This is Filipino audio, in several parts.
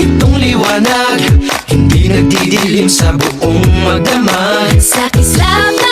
Itong liwanag Hindi nagdidilim sa buong magdamag. Sa kislap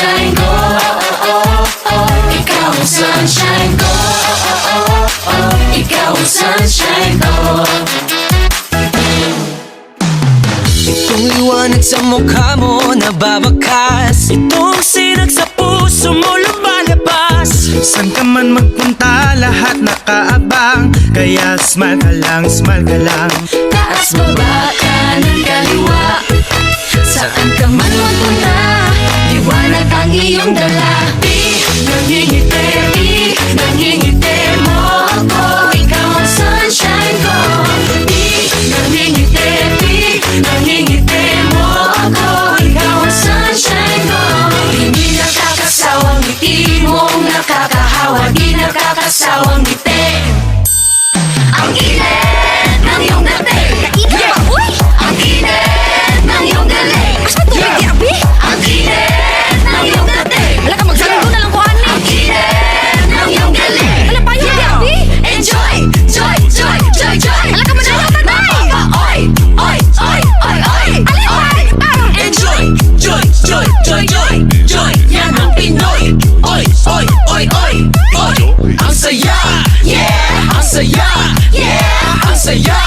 sunshine ko oh, oh, oh Ikaw ang sunshine ko oh, oh, oh Ikaw ang sunshine ko Itong liwanag sa mukha mo nababakas Itong sinag sa puso mo lumalabas. San ka man magpunta lahat nakaabang. Kaya smile ka lang, smile ka lang iyong dala Di nangingiti, di nangingiti mo ako. Ikaw ang sunshine ko. Di nangingiti, di nangingiti mo ako. Ikaw ang sunshine ko. Hindi nakakasawang ngiti mong nakakahawa. Di nakakasawang ngiti. Ang init ng iyong dating say yeah.